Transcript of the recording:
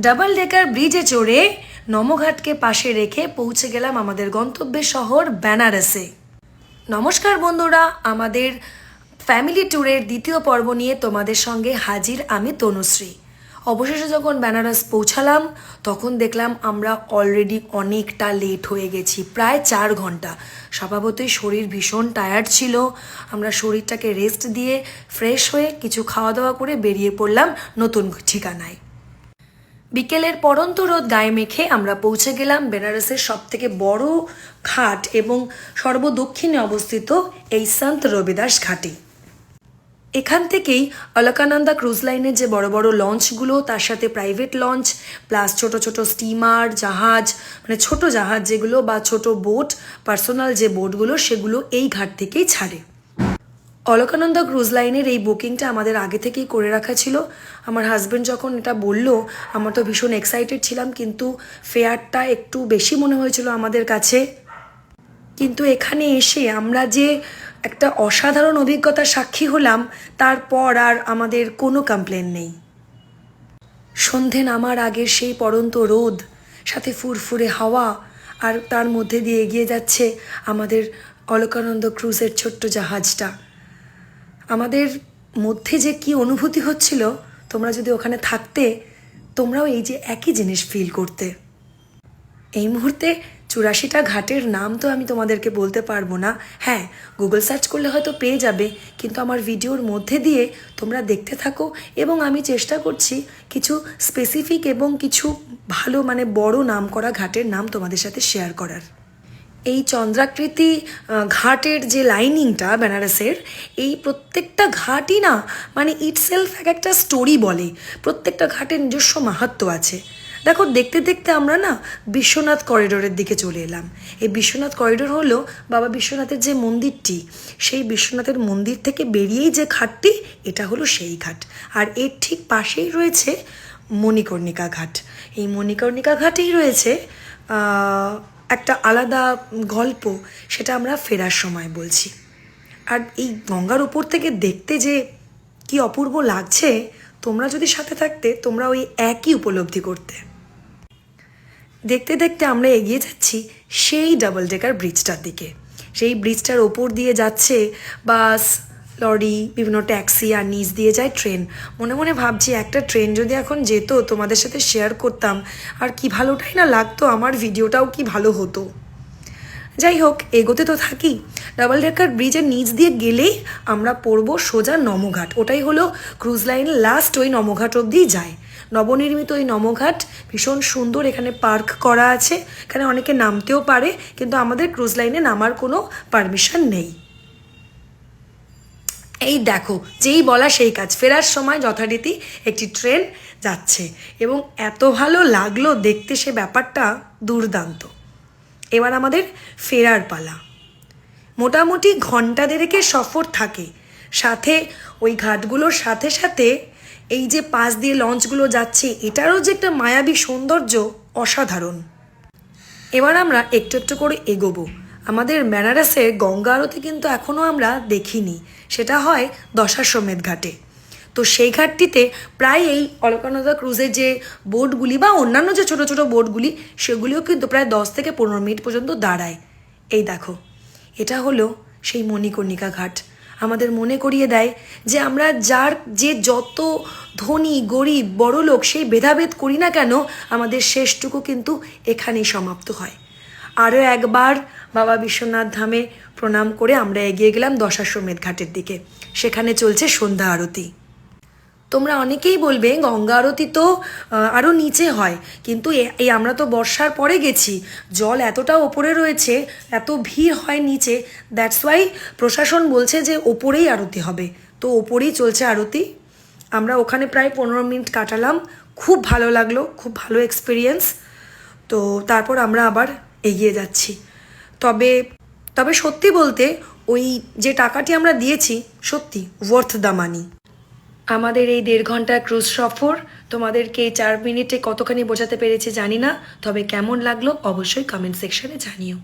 Double decker ব্রিজে চড়ে নমঘাটকে পাশে রেখে পৌঁছে গেলাম আমাদের গন্তব্যের শহর বেনারসে। নমস্কার বন্ধুরা, আমাদের ফ্যামিলি ট্যুরের দ্বিতীয় পর্ব নিয়ে তোমাদের সঙ্গে হাজির আমি তনুশ্রী। অবশেষে যখন বেনারস পৌঁছালাম, তখন দেখলাম আমরা অলরেডি অনেকটা লেট হয়ে গেছি, প্রায় চার ঘণ্টা। স্বভাবতই শরীর ভীষণ টায়ার্ড ছিল। আমরা শরীরটাকে রেস্ট দিয়ে ফ্রেশ হয়ে কিছু খাওয়া দাওয়া করে বেরিয়ে পড়লাম নতুন ঠিকানায়। বিকেলের পরন্ত রোদ গায়ে মেখে আমরা পৌঁছে গেলাম বেনারসের সব থেকে বড় ঘাট এবং সর্বদক্ষিণে অবস্থিত এই সন্ত রবিদাস ঘাটে। এখান থেকেই অলকানন্দা ক্রুজ লাইনের যে বড় বড় লঞ্চগুলো, তার সাথে প্রাইভেট লঞ্চ, প্লাস ছোট ছোট স্টিমার, জাহাজ মানে ছোট জাহাজ যেগুলো বা ছোট বোট, পার্সোনাল যে বোটগুলো, সেগুলো এই ঘাট থেকেই ছাড়ে। অলকানন্দা ক্রুজ লাইনের এই বুকিংটা আমাদের আগে থেকেই করে রাখা ছিল। আমার হাজব্যান্ড যখন এটা বলল, আমরা তো ভীষণ এক্সাইটেড ছিলাম, কিন্তু ফেয়ারটা একটু বেশি মনে হয়েছিল আমাদের কাছে। কিন্তু এখানে এসে আমরা যে একটা অসাধারণ অভিজ্ঞতার সাক্ষী হলাম, তারপর আর আমাদের কোনো কমপ্লেন নেই। সন্ধে নামার আগের সেই পড়ন্ত রোদ, সাথে ফুরফুরে হাওয়া, আর তার মধ্যে দিয়ে এগিয়ে যাচ্ছে আমাদের অলকানন্দ ক্রুজের ছোট্ট জাহাজটা। আমাদের মধ্যে যে কি অনুভূতি হচ্ছিল, তোমরা যদি ওখানে থাকতে, তোমরাও এই যে একই জিনিস ফিল করতে। এই মুহূর্তে চুরাশিটা ঘাটের নাম তো আমি তোমাদেরকে বলতে পারব না। হ্যাঁ গুগল সার্চ করলে হয়তো পেয়ে যাবে, কিন্তু আমার ভিডিওর মধ্যে দিয়ে তোমরা দেখতে থাকো এবং আমি চেষ্টা করছি কিছু স্পেসিফিক এবং কিছু ভালো মানে বড় নাম করা ঘাটের নাম তোমাদের সাথে শেয়ার করার। এই চন্দ্রাকৃতি ঘাটের যে লাইনিংটা বেনারসের, এই প্রত্যেকটা ঘাটই না মানে ইটসেলফ এক একটা স্টোরি বলে। প্রত্যেকটা ঘাটের নিজস্ব মাহাত্ম আছে। দেখো, দেখতে দেখতে আমরা না বিশ্বনাথ করিডোরের দিকে চলে এলাম। এই বিশ্বনাথ করিডোর হলো বাবা বিশ্বনাথের যে মন্দিরটি, সেই বিশ্বনাথের মন্দির থেকে বেরিয়েই যে ঘাটটি, এটা হলো সেই ঘাট। আর এর ঠিক পাশেই রয়েছে মণিকর্ণিকা ঘাট। এই মণিকর্ণিকা ঘাটেই রয়েছে একটা আলাদা গল্প সেটা আমরা ফেরার সময় বলছি। আর এই গঙ্গার উপর থেকে দেখতে যে কি অপূর্ব লাগছে, তোমরা যদি সাথে থাকতে, তোমরা ওই একই উপলব্ধি করতে। দেখতে দেখতে আমরা এগিয়ে যাচ্ছি সেই ডাবল ডেকার ব্রিজটার দিকে। সেই ব্রিজটার ওপর দিয়ে যাচ্ছে বাস লরি, বিভিন্ন ট্যাক্সি আর নিচ দিয়ে যায় ট্রেন। মনে মনে ভাবছি, একটা ট্রেন যদি এখন যেত, তোমাদের সাথে শেয়ার করতাম। আর কি ভালোটাই না লাগতো, আমার ভিডিওটাও কি ভালো হতো। যাই হোক, এগোতে তো থাকি। ডাবল ডেকার ব্রিজের নিচ দিয়ে গেলেই আমরা পড়ব সোজা নমঘাট। ওটাই হলো ক্রুজ লাইনের লাস্ট ওই নমঘাট অবধিই যায়। নবনির্মিত ওই নমঘাট ভীষণ সুন্দর, এখানে পার্ক করা আছে। এখানে অনেকে নামতেও পারে, কিন্তু আমাদের ক্রুজ লাইনে নামার কোনো পারমিশন নেই। এই দেখো, যেই বলা সেই কাজ। ফেরার সময় যথারীতি একটি ট্রেন যাচ্ছে এবং এত ভালো লাগল দেখতে সে ব্যাপারটা দুর্দান্ত। এবার আমাদের ফেরার পালা। মোটামুটি ঘণ্টা দেড়েকের সফর থাকে। সাথে ওই ঘাটগুলোর সাথে সাথে এই যে পাশ দিয়ে লঞ্চগুলো যাচ্ছে, এটারও যে একটা মায়াবী সৌন্দর্য অসাধারণ। এবার আমরা একটু একটু করে এগোবো। আমাদের বেনারসে গঙ্গা আরতি কিন্তু এখনও আমরা দেখিনি। সেটা হয় দশাশ্বমেধ ঘাটে। তো সেই ঘাটটিতে প্রায় এই অলকানন্দা ক্রুজের যে বোটগুলি বা অন্যান্য যে ছোট ছোট বোটগুলি, সেগুলিও কিন্তু প্রায় দশ থেকে পনেরো মিনিট পর্যন্ত দাঁড়ায়। এই দেখো, এটা হলো সেই মণিকর্ণিকা ঘাট। আমাদের মনে করিয়ে দেয় যে আমরা যার যে যত ধনী, গরিব বড় লোক সেই ভেদাভেদ করি না কেন, আমাদের শেষটুকু কিন্তু এখানেই সমাপ্ত হয়। আরও একবার বাবা বিশ্বনাথ ধামে প্রণাম করে আমরা এগিয়ে গেলাম দশাশ্বমেধ ঘাটের দিকে। সেখানে চলছে সন্ধ্যা আরতি। তোমরা অনেকেই বলবে, গঙ্গা আরতি তো আরও নিচে হয়। কিন্তু এই আমরা তো বর্ষার পরে গেছি। জল এতটা ওপরে রয়েছে, এত ভিড় হয় নিচে দ্যাটস ওয়াই প্রশাসন বলছে যে ওপরেই আরতি হবে। তো ওপরেই চলছে আরতি। আমরা ওখানে প্রায় পনেরো মিনিট কাটালাম। খুব ভালো লাগল, খুব ভালো এক্সপিরিয়েন্স তো তারপর আমরা আবার এগিয়ে যাচ্ছি। তবে তবে সত্যি বলতে ওই যে টাকাটি আমরা দিয়েছি, সত্যি ওয়ার্থ দ্য মানি আমাদের এই দেড় ঘণ্টার ক্রুজ সফর তোমাদেরকে চার মিনিটে কতখানি বোঝাতে পেরেছে জানি না, তবে কেমন লাগল অবশ্যই কমেন্ট সেকশনে জানিও।